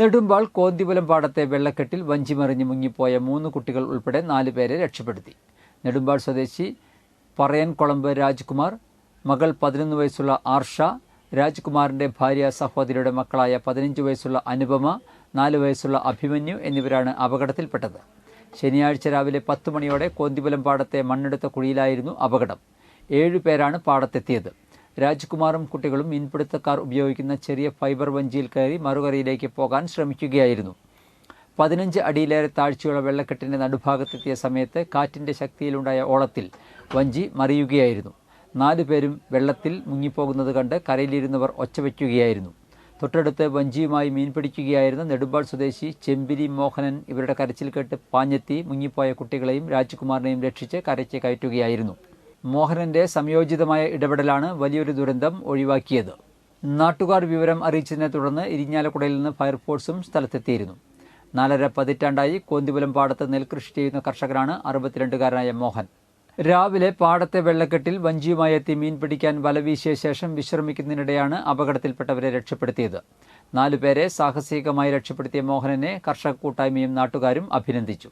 നെടുമ്പാൾ കോന്തിപുലം പാടത്തെ വെള്ളക്കെട്ടിൽ വഞ്ചിമറിഞ്ഞ് മുങ്ങിപ്പോയ മൂന്ന് കുട്ടികൾ ഉൾപ്പെടെ നാല് പേരെ രക്ഷപ്പെടുത്തി. നെടുമ്പാൾ സ്വദേശി പറയൻ പറയൻകുളമ്പ് രാജ്കുമാർ മകൾ പതിനൊന്ന് വയസ്സുള്ള ആർഷ രാജ്കുമാറിന്റെ ഭാര്യ സഹോദരിയുടെ മക്കളായ പതിനഞ്ച് വയസ്സുള്ള അനുപമ നാല് വയസ്സുള്ള അഭിമന്യു എന്നിവരാണ് അപകടത്തിൽപ്പെട്ടത്. ശനിയാഴ്ച രാവിലെ പത്ത് മണിയോടെ കോന്തിപുലം പാടത്തെ മണ്ണെടുത്ത കുഴിയിലായിരുന്നു അപകടം. ഏഴുപേരാണ് പാടത്തെത്തിയത്. രാജ്കുമാറും കുട്ടികളും മീൻപിടുത്തക്കാർ ഉപയോഗിക്കുന്ന ചെറിയ ഫൈബർ വഞ്ചിയിൽ കയറി മറുകരയിലേക്ക് പോകാൻ ശ്രമിക്കുകയായിരുന്നു. പതിനഞ്ച് അടിയിലേറെ താഴ്ചയുള്ള വെള്ളക്കെട്ടിന്റെ നടുഭാഗത്തെത്തിയ സമയത്ത് കാറ്റിന്റെ ശക്തിയിലുണ്ടായ ഓളത്തിൽ വഞ്ചി മറിയുകയായിരുന്നു. നാലു പേരും വെള്ളത്തിൽ മുങ്ങിപ്പോകുന്നത് കണ്ട് കരയിലിരുന്നവർ ഒച്ചവയ്ക്കുകയായിരുന്നു തൊട്ടടുത്ത് വഞ്ചിയുമായി മീൻ പിടിക്കുകയായിരുന്ന നെടുമ്പാൾ സ്വദേശി ചെമ്പിരി മോഹനൻ ഇവരുടെ കരച്ചിൽ കേട്ട് പാഞ്ഞെത്തി മുങ്ങിപ്പോയ കുട്ടികളെയും രാജ്കുമാറിനെയും രക്ഷിച്ച് കരയ്ക്ക് കയറ്റുകയായിരുന്നു. മോഹനന്റെ സംയോജിതമായ ഇടപെടലാണ് വലിയൊരു ദുരന്തം ഒഴിവാക്കിയത്. നാട്ടുകാർ വിവരം അറിയിച്ചതിനെ തുടർന്ന് ഇരിഞ്ഞാലക്കുടയിൽ നിന്ന് ഫയർഫോഴ്സും സ്ഥലത്തെത്തിയിരുന്നു. നാലര പതിറ്റാണ്ടായി കോന്തിപുലം പാടത്ത് നെൽകൃഷി ചെയ്യുന്ന കർഷകരാണ് അറുപത്തിരണ്ടുകാരനായ മോഹൻ. രാവിലെ പാടത്തെ വെള്ളക്കെട്ടിൽ വഞ്ചിയുമായി എത്തി മീൻ പിടിക്കാൻ വലവീശിയ ശേഷം വിശ്രമിക്കുന്നതിനിടെയാണ് അപകടത്തിൽപ്പെട്ടവരെ രക്ഷപ്പെടുത്തിയത്. നാലുപേരെ സാഹസികമായി രക്ഷപ്പെടുത്തിയ മോഹനനെ കർഷക കൂട്ടായ്മയും നാട്ടുകാരും അഭിനന്ദിച്ചു.